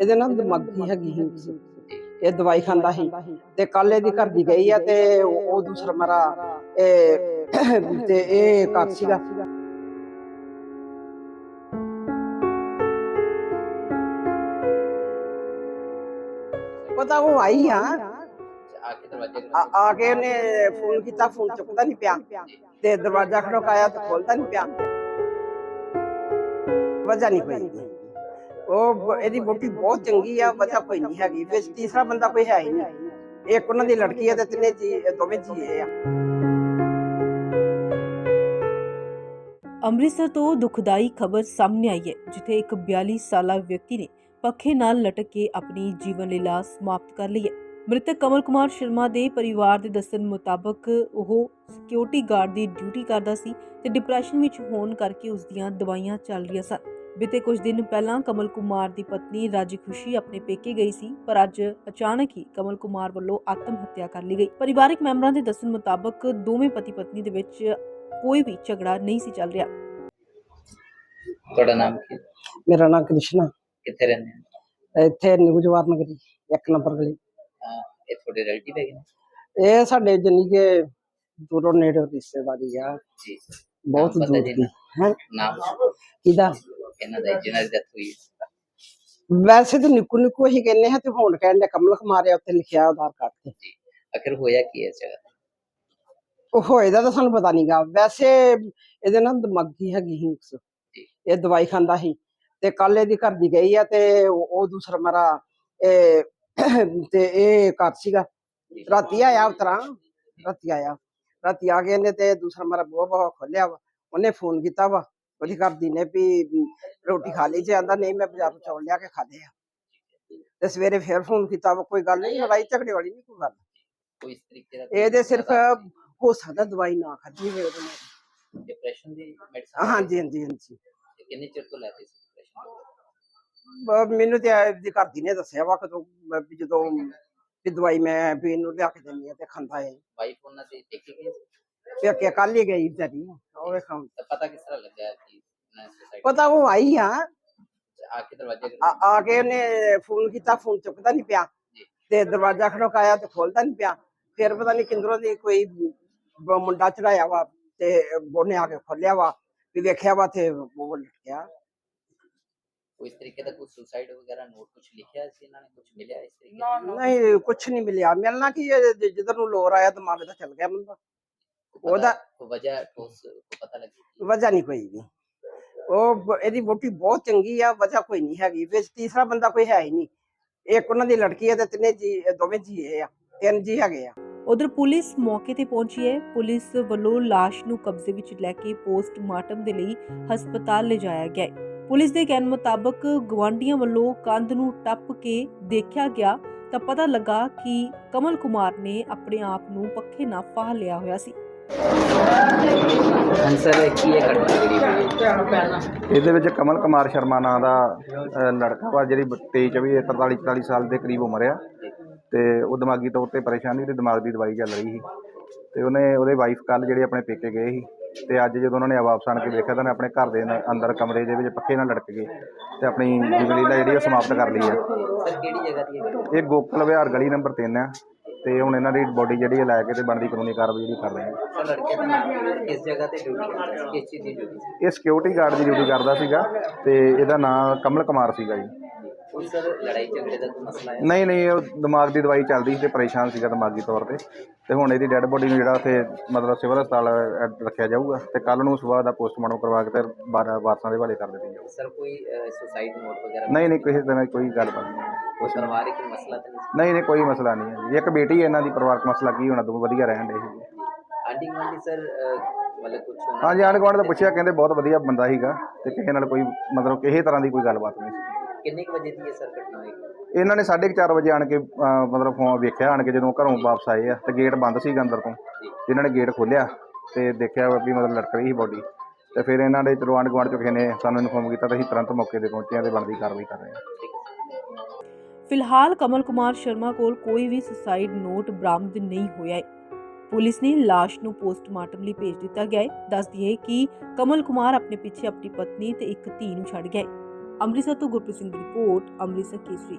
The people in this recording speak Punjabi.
ਇਹਦੇ ਨਾਲ ਦਿਮਾਗੀ ਹੈਗੀ ਸੀ। ਇਹ ਦਵਾਈ ਖਾਂਦਾ ਸੀ। ਤੇ ਕੱਲ ਇਹਦੀ ਘਰ ਦੀ ਗਈ ਆ ਤੇ ਉਹ ਉਹ ਦੂਸਰਾ ਮਰਾ ਇਹ ਤੇ ਇਹ ਕੱਟ ਸੀਗਾ। ਪਤਾ ਉਹ ਆਈ ਆ। ਆ ਕੇ ਦਰਵਾਜ਼ੇ ਆ ਆ ਕੇ ਉਹਨੇ ਫੋਨ ਕੀਤਾ ਫੋਨ ਚੁੱਕਦਾ ਨਹੀਂ ਪਿਆ। ਤੇ ਦਰਵਾਜ਼ਾ ਖੜਕਾਇਆ ਤੇ ਖੋਲਦਾ ਨਹੀਂ ਪਿਆ। ਵਜ੍ਹਾ ਨਹੀਂ ਕੋਈ ਉਹ ਬ- ਇਹਦੀ ਬੋਟੀ ਬਹੁਤ ਚੰਗੀ ਆ ਵਜ੍ਹਾ ਕੋਈ ਨਹੀਂ ਹੈਗੀ। ਵਿੱਚ ਤੀਸਰਾ ਬੰਦਾ ਕੋਈ ਹੈ ਹੀ ਨਹੀਂ। ਇੱਕ ਉਹਨਾਂ ਦੀ ਲੜਕੀ ਹੈ ਤੇ ਤਿੰਨੇ ਜੀ ਦੋਵੇਂ ਜੀ ਆ। ਅੰਮ੍ਰਿਤਸਰ ਤੋਂ ਦੁਖਦਾਈ ਖਬਰ ਸਾਹਮਣੇ ਆਈ ਹੈ, ਜਿੱਥੇ ਇੱਕ 42 ਸਾਲਾ ਵਿਅਕਤੀ ਨੇ ਪੱਖੇ ਨਾਲ ਲਟਕ ਕੇ ਆਪਣੀ ਜੀਵਨ ਲੀਲਾ ਸਮਾਪਤ ਕਰ ਲਈ ਹੈ। ਮ੍ਰਿਤਕ ਕਮਲ ਕੁਮਾਰ ਸ਼ਰਮਾ ਦੇ ਪਰਿਵਾਰ ਦੇ ਦੱਸਣ ਮੁਤਾਬਕ ਉਹ ਸਿਕਿਉਰਿਟੀ ਗਾਰਡ ਦੀ ਡਿਊਟੀ ਕਰਦਾ ਸੀ ਤੇ ਡਿਪਰੈਸ਼ਨ ਵਿੱਚ ਹੋਣ ਕਰਕੇ ਉਸ ਦੀਆਂ ਦਵਾਈਆਂ ਚੱਲ ਰਹੀਆਂ ਸਨ। ਬੀਤੇ ਕੁਝ ਦਿਨ ਪਹਿਲਾਂ ਕਮਲ ਕੁਮਾਰ ਦੀ ਪਤਨੀ ਰਾਜੀ ਖੁਸ਼ੀ ਆਪਣੇ ਪੇਕੇ ਗਈ ਸੀ ਪਰ ਅੱਜ ਅਚਾਨਕ ਹੀ ਕਮਲ ਕੁਮਾਰ ਵੱਲੋਂ ਆਤਮ ਹੱਤਿਆ ਕਰ ਲਈ ਗਈ। ਪਰਿਵਾਰਕ ਮੈਂਬਰਾਂ ਦੇ ਦੱਸਣ ਮੁਤਾਬਕ ਦੋਵੇਂ ਪਤੀ ਪਤਨੀ ਦੇ ਵਿੱਚ ਕੋਈ ਵੀ ਝਗੜਾ ਨਹੀਂ ਸੀ ਚੱਲ ਰਿਹਾ। ਤੁਹਾਡਾ ਨਾਮ ਕੀ ਮੇਰਾ ਨਾਮ ਕ੍ਰਿਸ਼ਨਾ। ਕਿੱਥੇ ਰਹਿੰਦੇ ਹੋ? ਇੱਥੇ ਨਿਊ ਜਵਾਰ ਨਗਰੀ ਇੱਕ ਨੰਬਰ ਗਲੀ। ਅਹ ਇਹ ਤੁਹਾਡੇ ਰਿਲੇਟਿਵ ਹੈਗੇ ਨੇ? ਇਹ ਸਾਡੇ ਜਾਨੀ ਕਿ ਦੂਰੋਂ ਨੇੜੇ ਰਿਸ਼ਤੇਦਾਰੀ ਆ। ਜੀ। ਬਹੁਤ ਨਾਮ ਪਤਾ ਦੂਰ ਜੀ ਦੀ। ਹੈ? ਨਾਮ। ਕਿਹਦਾ? ਇਹਨਾਂ ਦਾ ਜਿਹਨਾਂ ਦੀ ਡੈਥ ਹੋਈ ਹੈ। ਵੈਸੇ ਤਾਂ ਨਿੱਕੂ ਨਿੱਕੂ ਹੀ ਕਹਿੰਦੇ ਆ ਤੇ ਹੁਣ ਕਹਿੰਦੇ ਕਮਲ ਕੁਮਾਰ ਆ ਉੱਤੇ ਲਿਖਿਆ ਆਧਾਰ ਕਾਰਡ ਤੇ ਜੀ ਆਖਿਰ ਹੋਇਆ ਕੀ ਹੈ ਇਸ ਜਗ੍ਹਾ ਤੇ? ਉਹ ਹੋਏਦਾ ਤਾਂ ਸਾਨੂੰ ਪਤਾ ਨਹੀਂਗਾ ਵੈਸੇ ਇਹਦੇ ਨਾਲ ਦਿਮਾਗੀ ਹੈਗੀ ਸੀ ਉਸ। ਜੀ। ਇਹ ਦਵਾਈ ਖਾਂਦਾ ਸੀ ਤੇ ਕੱਲ ਇਹਦੀ ਘਰ ਦੀ ਗਈ ਆ ਤੇ ਉਹ ਉਹ ਦੂਸਰਾ ਮਰਾ ਇਹ ਤੇ ਇਹ ਘਰ ਸੀਗਾ। ਰਾਤੀ ਆਇਆ ਉਤਰਾ ਰਾਤੀ ਆਇਆ ਰਾਤੀ ਆ ਗਏ ਨੇ ਤੇ ਦੂਸਰਾ ਮਰਾ ਬੂਹਾ ਬੂਹਾ ਖੋਲਿਆ ਵਾ ਉਹਨੇ ਫੋਨ ਕੀਤਾ ਵਾ ਉਹਦੀ ਘਰ ਦੀ ਨੇ ਵੀ ਰੋਟੀ ਖਾ ਲਈ ਜੇ ਆਂਦਾ ਨਹੀਂ ਮੈਂ ਬਾਜ਼ਾਰੋਂ ਚੌਲ ਲਿਆ ਕੇ ਖਾਦੇ ਆ। ਤੇ ਸਵੇਰੇ ਫੇਰ ਫੋਨ ਕੀਤਾ ਵਾ ਕੋਈ ਗੱਲ ਨਹੀਂ ਲੜਾਈ ਝਗੜੇ ਵਾਲੀ ਨਹੀਂ ਕੋਈ ਗੱਲ। ਕੋਈ ਇਸ ਤਰੀਕੇ ਦਾ ਇਹਦੇ ਸਿਰਫ ਹੋ ਸਕਦਾ ਦਵਾਈ ਨਾ ਖਾਧੀ ਹੋਵੇ ਉਹਦੇ ਨਾਲ। ਡਿਪਰੈਸ਼ਨ ਦੀ ਮੈਡੀਸਨ ਹਾਂਜੀ ਹਾਂਜੀ ਹਾਂਜੀ। ਕਿੰਨੇ ਚਿਰ ਤੋਂ ਲੈਦੇ ਸੀ ਡਿਪਰੈਸ਼ਨ ਬ- ਮੈਨੂੰ ਤੇ ਇਹਦੀ ਘਰ ਦੀ ਨੇ ਦੱਸਿਆ ਵਾ ਕਦੋਂ ਮੈਂ ਵੀ ਜਦੋਂ ਵੀ ਦਵਾਈ ਮੈਂ ਵੀ ਇਹਨੂੰ ਲਿਆ ਕੇ ਦਿੰਦੀ ਆ ਤੇ ਖਾਂਦਾ ਹੈ ਵਾਈਫ ਉਹਨਾਂ ਦੇ ਦੇਖੇ ਗਏ ਸੀ? ਤੇ ਅੱਗੇ ਕੱਲ ਹੀ ਗਈ ਵਿਚਾਰੀ ਉਹ ਵੇਖਾਂ ਤਾਂ ਪਤਾ ਕਿਸ ਤਰ੍ਹਾਂ ਲੱਗਾ ਕਿ ਨਾ ਸੁਸਾਈਡ ਪਤਾ ਉਹ ਆਈ ਆ ਆ ਕੇ ਦਰਵਾਜ਼ੇ ਆ ਆ ਕੇ ਉਹਨੇ ਫੋਨ ਕੀਤਾ ਫੋਨ ਚੁੱਕਦਾ ਨਹੀਂ ਪਿਆ ਜੀ। ਤੇ ਦਰਵਾਜ਼ਾ ਖੜਕਾਇਆ ਤੇ ਖੋਲਦਾ ਨਹੀਂ ਪਿਆ ਫਿਰ ਪਤਾ ਨਹੀਂ ਕਿੰਦਰੋਂ ਦੀ ਕੋਈ ਬ- ਮੁੰਡਾ ਚੜਾਇਆ ਵਾ ਤੇ ਉਹਨੇ ਆ ਕੇ ਖੋਲਿਆ ਵਾ ਵੀ ਵੇਖਿਆ ਵਾ ਤੇ ਉਹ ਲਟਕਿਆ ਕੋਈ ਇਸ ਤਰੀਕੇ ਦਾ ਕੋਈ ਸੁਸਾਈਡ ਵਗੈਰਾ ਨੋਟ ਕੁਝ ਲਿਖਿਆ ਸੀ ਇਹਨਾਂ ਨੇ ਕੁਝ ਮਿਲਿਆ ਇਸ ਤਰੀਕੇ ਦਾ ਨਹੀਂ ਕੁਛ ਨਹੀਂ ਮਿਲਿਆ ਮਿਲਣਾ ਕੀ ਹੈ, ਜ- ਜਿੱਧਰ ਨੂੰ ਲੋਰ ਆਇਆ ਦਿਮਾਗ ਦਾ ਚੱਲ ਗਿਆ ਬੰਦਾ ਉਹਦਾ ਕੋਈ ਵਜ੍ਹਾ ਠੋਸ ਕੋਈ ਪਤਾ ਲੱਗੀ ਵਜ੍ਹਾ ਨਹੀਂ ਕੋਈ ਵੀ ਉਹ ਇਹਦੀ ਵੋਟੀ ਬਹੁਤ ਚੰਗੀ ਆ, ਵਜ੍ਹਾ ਕੋਈ ਨਹੀਂ ਹੈਗੀ। ਵਿੱਚ ਤੀਸਰਾ ਬੰਦਾ ਕੋਈ ਹੈ ਹੀ ਨਹੀਂ। ਇੱਕ ਉਹਨਾਂ ਦੀ ਲੜਕੀ ਹੈ ਤੇ ਤਿੰਨੇ ਜੀ ਦੋਵੇਂ ਜੀ ਆ, ਤਿੰਨ ਜੀ ਹੈਗੇ ਆ। ਉਧਰ ਪੁਲਿਸ ਮੌਕੇ ਤੇ ਪਹੁੰਚੀ ਹੈ। ਪੁਲਿਸ ਵੱਲੋਂ ਲਾਸ਼ ਨੂੰ ਕਬਜ਼ੇ ਵਿੱਚ ਲੈ ਕੇ ਪੋਸਟਮਾਰਟਮ ਦੇ ਲਈ ਹਸਪਤਾਲ ਲਿਜਾਇਆ ਗਿਆ ਹੈ। ਪੁਲਿਸ ਦੇ ਕਹਿਣ ਮੁਤਾਬਕ ਗਵਾਂਡੀਆਂ ਵੱਲੋਂ ਕੰਧ ਨੂੰ ਟੱਪ ਕੇ ਦੇਖਿਆ ਗਿਆ ਤਾਂ ਪਤਾ ਲੱਗਾ ਕਿ ਕਮਲ ਕੁਮਾਰ ਨੇ ਆਪਣੇ ਆਪ ਨੂੰ ਪੱਖੇ ਨਾਲ ਫਾਹ ਲਿਆ ਹੋਇਆ ਸੀ। ਸਰ ਕੀ ਇਹ ਘਟਨਾ ਜਿਹੜੀ ਹੋਈ ਇਹਦੇ ਵਿੱਚ ਕਮਲ ਕੁਮਾਰ ਸ਼ਰਮਾ ਨਾਂ ਦਾ ਅ, ਲੜਕਾ ਵਾ ਜਿਹੜੀ 23 24 43 44 ਸਾਲ ਦੇ ਕਰੀਬ ਉਮਰ ਆ। ਤੇ ਉਹ ਦਿਮਾਗੀ ਤੌਰ ਤੇ ਪਰੇਸ਼ਾਨੀ ਤੇ ਦਿਮਾਗ ਦੀ ਦਵਾਈ ਚੱਲ ਰਹੀ ਸੀ। ਤੇ ਉਹਨੇ ਉਹਦੇ ਵਾਈਫ ਕੱਲ ਜਿਹੜੇ ਆਪਣੇ ਪੇਕੇ ਗਏ ਸੀ। ਤੇ ਅੱਜ ਜਦੋਂ ਉਹਨਾਂ ਨੇ ਵਾਪਸ ਆਣ ਕੇ ਵੇਖਿਆ ਤਾਂ ਉਹਨੇ ਆਪਣੇ ਘਰ ਦੇ ਨਾਲ- ਅੰਦਰ ਕਮਰੇ ਦੇ ਵਿੱਚ ਪੱਖੇ ਨਾਲ ਲਟਕ ਗਏ ਤੇ ਆਪਣੀ ਜੀਵਨ ਲੀਲਾ ਜਿਹੜੀ ਉਹ ਸਮਾਪਤ ਕਰ ਲਈ ਆ। ਸਰ ਕਿਹੜੀ ਜਗ੍ਹਾ ਦੀ ਹੈ? ਇਹ ਗੋਕਲ ਵਿਹਾਰ ਗਲੀ ਨੰਬਰ 3 ਆ। ਤੇ ਹੁਣ ਇਹਨਾਂ ਦੀ ਬੋਡੀ ਜਿਹੜੀ ਹੈ ਲੈ ਕੇ ਤੇ ਬਣਦੀ ਕਾਨੂੰਨੀ ਕਾਰਵਾਈ ਜਿਹੜੀ ਕਰ ਰਹੇ ਆ ਸਰ ਲੜਕੇ ਦਾ ਨਾਮ ਕਿਸ ਜਗ੍ਹਾ ਤੇ ਡਿਊਟੀ ਕਰਦਾ ਸੀ ਕਿਸ ਚੀਜ਼ ਦੀ ਡਿਊਟੀ ਸੀ ਇਹ ਸਿਕਿਉਰਿਟੀ ਗਾਰਡ ਦੀ ਡਿਊਟੀ ਕਰਦਾ ਸੀਗਾ ਤੇ ਇਹਦਾ ਨਾਮ ਕਮਲ ਕੁਮਾਰ ਸੀਗਾ ਜੀ। ਕੋਈ ਸਰ ਲੜਾਈ ਝਗੜੇ ਦਾ ਕੋਈ ਮਸਲਾ ਹੈ? ਨਹੀਂ ਨਹੀਂ ਉਹ ਦਿਮਾਗ ਦੀ ਦਵਾਈ ਚੱਲਦੀ ਸੀ ਤੇ ਪਰੇਸ਼ਾਨ ਸੀਗਾ ਦਿਮਾਗੀ ਤੌਰ ਤੇ। ਤੇ ਹੁਣ ਇਹਦੀ ਡੈੱਡ ਬੋਡੀ ਨੂੰ ਜਿਹੜਾ ਉੱਥੇ ਮਤਲਬ ਸਿਵਲ ਹਸਪਤਾਲ ਰੱਖਿਆ ਜਾਊਗਾ ਤੇ ਕੱਲ ਨੂੰ ਸਵੇਰ ਦਾ ਪੋਸਟਮਾਰਟਮ ਕਰਵਾ ਕੇ ਤੇ ਬਾਰਾਂ ਵਾਰਸਾਂ ਦੇ ਹਵਾਲੇ ਕਰ ਦਿੱਤੀ ਜਾਊਗੀ। ਸਰ ਕੋਈ ਸੁਸਾਈਡ ਨੋਟ ਵਗੈਰਾ? ਨਹੀਂ ਨਹੀਂ ਕਿਸੇ ਤਰ੍ਹਾਂ ਦੀ ਕੋਈ ਗੱਲ ਨਹੀਂ। ਹੈ। ਕੋਈ ਪਰਿਵਾਰਿਕ ਮਸਲਾ ਤਾਂ ਨਹੀਂ? ਨਹੀਂ ਨਹੀਂ ਕੋਈ ਮਸਲਾ ਨਹੀਂ ਹੈ ਜੀ। ਇੱਕ ਬੇਟੀ ਹੈ ਇਹਨਾਂ ਦੀ ਪਰਿਵਾਰਕ ਮਸਲਾ ਕੀ ਹੋਣਾ ਦੋ ਵਧੀਆ ਰਹਿਣ ਦੇ ਆਂਟੀ ਗੁਆਂਢੀ ਸਰ ਮਤਲਬ ਕੁਝ ਹਾਂਜੀ ਆਂਢ ਗੁਆਂਢ ਦਾ ਪੁੱਛਿਆ ਕਹਿੰਦੇ ਬਹੁਤ ਵਧੀਆ ਬੰਦਾ ਸੀਗਾ ਤੇ ਕਿਸੇ ਨਾਲ ਕੋਈ ਮਤਲਬ ਕਿਸੇ ਤਰ੍ਹਾਂ ਦੀ ਕੋਈ ਗੱਲਬਾਤ ਨਹੀਂ ਸੀ। ਕਿੰਨੇ ਕੁ ਵਜੇ ਦੀ ਇਹ ਸਰ ਘਟਨਾ ਹੋਈ? ਇਹਨਾਂ ਨੇ 4:30 ਵਜੇ ਆਣ ਕੇ ਅ, ਮਤਲਬ ਫੋਨ ਵੇਖਿਆ ਆਣ ਕੇ ਜਦੋਂ ਘਰੋਂ ਵਾਪਸ ਆਏ ਆ ਤੇ ਗੇਟ ਬੰਦ ਸੀਗਾ ਅੰਦਰ ਤੋਂ। ਇਹਨਾਂ ਨੇ ਗੇਟ ਖੋਲ੍ਹਿਆ ਤੇ ਦੇਖਿਆ ਵੀ ਮਤਲਬ ਲਟਕ ਰਹੀ ਸੀ ਬੋਡੀ ਤੇ ਫਿਰ ਇਹਨਾਂ ਦੇ ਚਲੋ ਆਂਢ ਗੁਆਂਢ ਚੋਂ ਕਿਸੇ ਨੇ ਸਾਨੂੰ ਇਨਫੋਰਮ ਕੀਤਾ ਤੇ ਅਸੀਂ ਤੁਰੰਤ ਮੌਕੇ ਤੇ ਪਹੁੰਚੇ ਹਾਂ ਤੇ ਬਣਦੀ ਕਾਰਵਾਈ ਕਰ ਰਹੇ ਹਾਂ। ਫਿਲਹਾਲ ਕਮਲ ਕੁਮਾਰ ਸ਼ਰਮਾ ਕੋਲ ਕੋਈ ਵੀ ਸੁਸਾਈਡ ਨੋਟ ਬਰਾਮਦ ਨਹੀਂ ਹੋਇਆ ਹੈ। ਪੁਲਿਸ ਨੇ ਲਾਸ਼ ਨੂੰ ਪੋਸਟਮਾਰਟਮ ਲਈ ਭੇਜ ਦਿੱਤਾ ਗਿਆ ਹੈ। ਦੱਸ ਦਈਏ ਕਿ ਕਮਲ ਕੁਮਾਰ ਆਪਣੇ ਪਿੱਛੇ ਆਪਣੀ ਪਤਨੀ ਤੇ ਇੱਕ ਧੀ ਨੂੰ ਛੱਡ ਗਿਆ ਹੈ। ਅੰਮ੍ਰਿਤਸਰ ਤੋਂ ਗੁਰਪ੍ਰੀਤ ਸਿੰਘ ਦੀ ਰਿਪੋਰਟ, ਅੰਮ੍ਰਿਤਸਰ ਕੇਸਰੀ।